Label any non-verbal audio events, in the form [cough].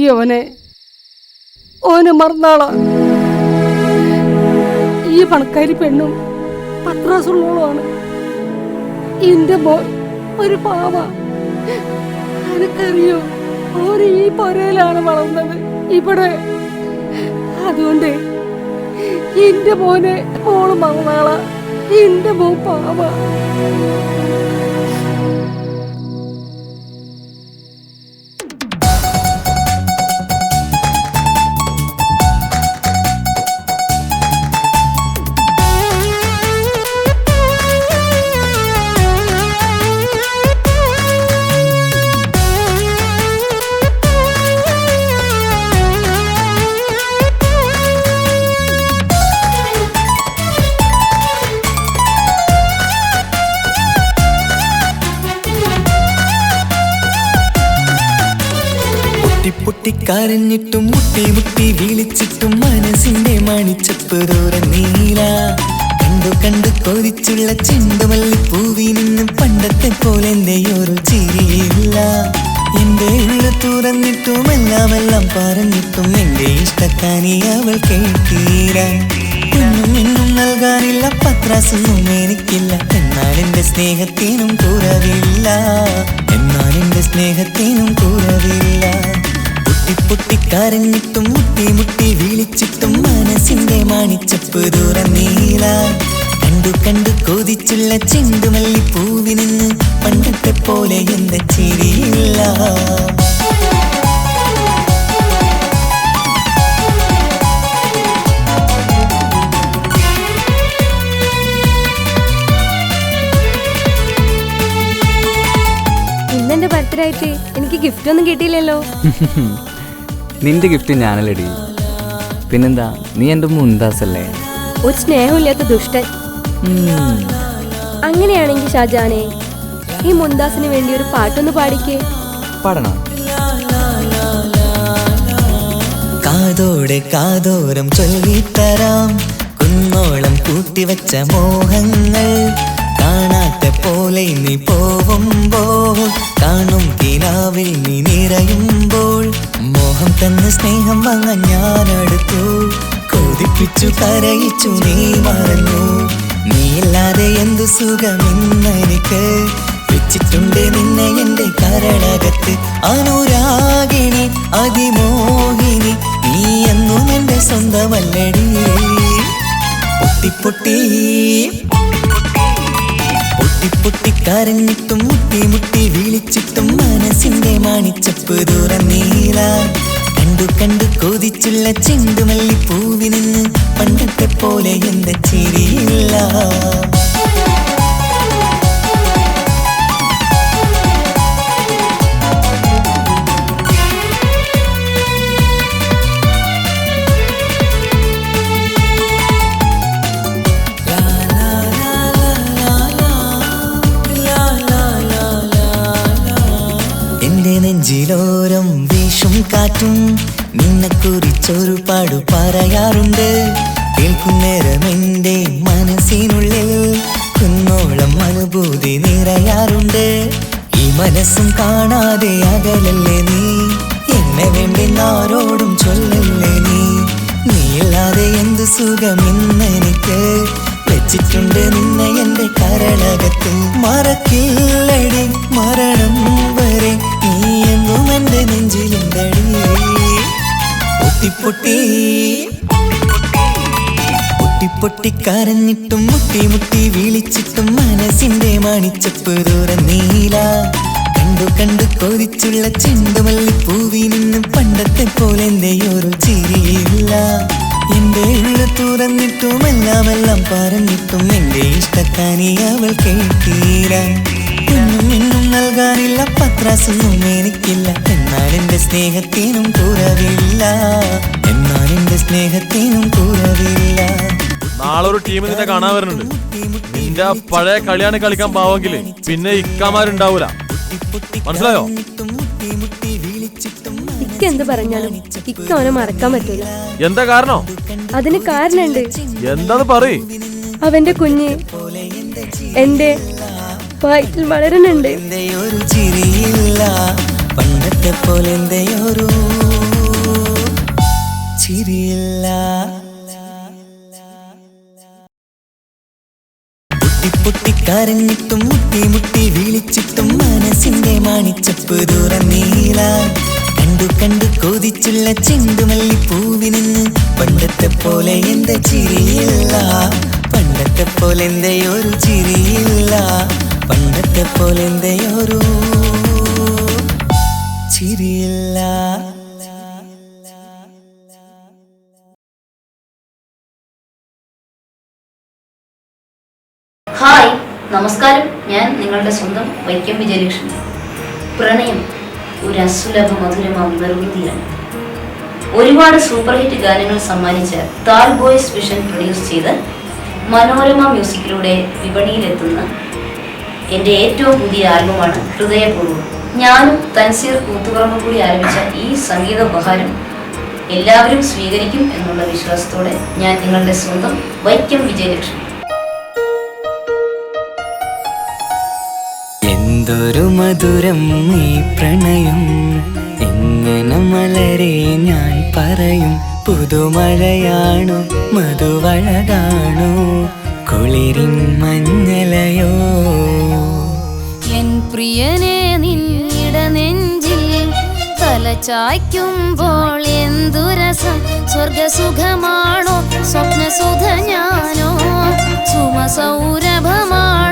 ഈ ഓനെ ഓനെ ഈ പണക്കാരി പെണ്ണും പത്രാസുള്ളോളാണ് എന്റെ മോൻ ഒരു പാവ. എനിക്കറിയോ ഓര് ഈ പൊരയിലാണ് വളർന്നത്. ഇവിടെ. അതുകൊണ്ട് എന്റെ മോനെ മോൾ മറന്നാളാ. എന്റെ മോൻ പാവ. കരഞ്ഞിട്ടും മുട്ടി മുട്ടി വിളിച്ചിട്ടും മനസ്സിന്റെ മണിച്ചപ്പ് നീല. കണ്ടു കണ്ടു കൊതിച്ചുള്ള ചെണ്ടുമല്ലി പൂവി നിന്നും പണ്ടത്തെ പോലെ എന്റെ ഒരു ചിരിയില്ല. എന്റെ ഉള്ള തുറന്നിട്ടും എല്ലാം എല്ലാം പറഞ്ഞിട്ടും എന്റെ ഇഷ്ടക്കാനി അവൾ കേട്ടീര ഒന്നും ഇന്നും നൽകാനില്ല പത്രാസൊന്നും എനിക്കില്ല. എന്നാൽ എന്റെ സ്നേഹത്തിനും കുറവില്ല. എന്നാൽ എന്റെ സ്നേഹത്തിനും കുറവില്ല. പൊട്ടി പൊട്ടി കരഞ്ഞിട്ടും മുട്ടി മുട്ടി വിളിച്ചിട്ടും മനസ്സിന്റെ മാണിച്ചപ്പ് നീല. കണ്ടു കണ്ടു കൊതിച്ചുള്ള ചെണ്ടുമല്ലി പൂവി നിന്ന് പണ്ടത്തെ പോലെ എന്ന ചിരിയില്ല. ഇന്നെന്റെ ബർത്ത്ഡേ ആയിട്ട് എനിക്ക് ഗിഫ്റ്റ് ഒന്നും കിട്ടിയില്ലല്ലോ. [laughs] നിന്റെ ഗിഫ്റ്റ് ഞാനല്ലടി. പിന്നെന്താ നീ എന്റെ മുന്താസല്ലേ ഒരു സ്നേഹമില്ലാത്ത ദുഷ്ടൻ. അങ്ങനെയാണെങ്കിൽ ഷാജാനെ ഈ മുന്താസിന് വേണ്ടി ഒരു പാട്ടൊന്ന് പാടിക്കേ. പാടണം? കാതോടെ കാതോരം ചൊല്ലിത്തരാം. കുന്നോളം കൂട്ടിവച്ച മോഹങ്ങൾ സ്നേഹം വാങ്ങാൻ ഞാൻ അടുത്തു. കൊതിപ്പിച്ചു കരയിച്ചു നീ മറന്നു. നീയില്ലാതെ എന്തു സുഖമെന്നെനിക്ക് വെച്ചിട്ടുണ്ട് നിന്നെ എന്റെ കരളകത്ത്. അനുരാഗിണി അതിമോഹിനി നീ എന്നും എന്റെ സ്വന്തമല്ലടി. പൊട്ടിപ്പൊട്ടി പൊട്ടിപ്പൊട്ടി പൊട്ടി പൊട്ടി കരഞ്ഞിട്ടും മുട്ടി മുട്ടി വിളിച്ചിട്ടും മനസ്സിന്റെ മാണിച്ചപ്പ് നീല. കണ്ടു കണ്ടു കൊതിച്ചുള്ള ചെണ്ടുമല്ലി പൂവിനിന്ന് പണ്ടത്തെ പോലെ എന്റെ ചിരിയില്ല എന്റെ നെഞ്ചിലോരം വീശും കാറ്റും നിന്നെ കുറിച്ചൊരു പാടു പറയാറുണ്ട്. കേൾക്കുന്നേരം എന്റെ മനസ്സിനുള്ളിൽ കുന്നോളം അനുഭൂതി നിറയാറുണ്ട്. ഈ മനസ്സും കാണാതെ അകലല്ലേ നീ? എന്നെ വേണ്ടി ആരോടും ചൊല്ലല്ലേ നീ? നീയില്ലാതെ എന്ത് സുഖം ഇന്നെനിക്ക് വെച്ചിട്ടുണ്ട് നിന്നെ എന്റെ കരളകത്ത് മറക്കില്ലടി പൊട്ടി പൊട്ടി പൊട്ടി കരഞ്ഞിട്ടും മുട്ടി മുട്ടി വിളിച്ചിട്ടും മനസ്സിന്റെ മണിച്ചപ്പ് നീല. കണ്ടു കണ്ടു കൊതിച്ചുള്ള ചെണ്ടുമല്ലി പൂവി നിന്നും പണ്ടത്തെ പോലെ എന്റെ ഒരു ചിരിയില്ല. എന്റെ ഉള്ള തുറന്നിട്ടും എല്ലാം എല്ലാം പറഞ്ഞിട്ടും എന്റെ ഇഷ്ടക്കാനി അവൾ കേട്ടീര നൽകാനില്ല പത്രാസൊന്നും എനിക്കില്ല. എന്നാൽ എന്റെ സ്നേഹത്തിനും കുറവില്ല. എന്നാൽ എന്റെ സ്നേഹത്തിനും കുറവില്ല. നാളെ ഒരു ടീം നിന്നെ കാണാൻ വരുന്നുണ്ട്. നിന്റെ പഴയ കളിയാണ് കളിക്കാൻ പാവെങ്കിൽ പിന്നെ ഇക്കാമാരുണ്ടാവൂല. മനസ്സിലായോ? ഇക്ക എന്ത് പറഞ്ഞാലും ഇക്ക അവനെ മറക്കാൻ പറ്റില്ല എന്താ കാരണം? അതിന് കാരണമുണ്ട്. എന്താന്ന് പറ അവന്റെ കുഞ്ഞ് എന്റെ വയറ്റിൽ വളരുന്നുണ്ട്. ചിരിയില്ല പണ്ടത്തെ പോലെ ഒരു ചിരിയില്ല. മുട്ടി മുട്ടി വിളിച്ചിട്ടും മനസ്സിന്റെ മാണിച്ചപ്പ് തുറന്നീല കണ്ടു കണ്ടു കൊതിച്ചുള്ള ചെണ്ടുമല്ലി പൂവിനിന്ന് പണ്ടത്തെ പോലെ എന്റെ ചിരിയില്ല പണ്ടത്തെ പോലെ എന്റെ ഒരു ചിരിയില്ല. പണ്ടത്തെ പോലെ ചിരിയില്ല. ഹായ് നമസ്കാരം. ഞാൻ നിങ്ങളുടെ സ്വന്തം വൈക്കം വിജയലക്ഷ്മി. പ്രണയം ഒരു അസുലഭ മധുരമാം നിർവൃതിയാണ് ഒരുപാട് സൂപ്പർ ഹിറ്റ് ഗാനങ്ങൾ സമ്മാനിച്ച താൽ ബോയ്സ് വിഷൻ പ്രൊഡ്യൂസ് ചെയ്ത് മനോരമ മ്യൂസിക്കിലൂടെ വിപണിയിലെത്തുന്ന എന്റെ ഏറ്റവും പുതിയ ആൽബമാണ് ഹൃദയപൂർവം. ഞാനും തൻസീർ കൂത്തുപറമ്പ് കൂടി ആരംഭിച്ച ഈ സംഗീത ഉപഹാരം എല്ലാവരും സ്വീകരിക്കും എന്നുള്ള വിശ്വാസത്തോടെ ഞാൻ നിങ്ങളുടെ സ്വന്തം വൈക്കം വിജയലക്ഷ്മി. എന്തൊരു മധുരം ഈ പ്രണയം. എങ്ങനെ മലരെ ഞാൻ പറയും പുതുമഴയാണു മധുവഴകാണോ കുളിരിൻ മഞ്ഞലയോ. പ്രിയനെ നിന്നിട നെഞ്ചിൽ തലചായ്ക്കുമ്പോൾ എന്തുരസം എന്തു രസം? സ്വർഗസുഖമാണോ സ്വപ്നസുഖ ഞാനോ? സുമസൗരഭമാ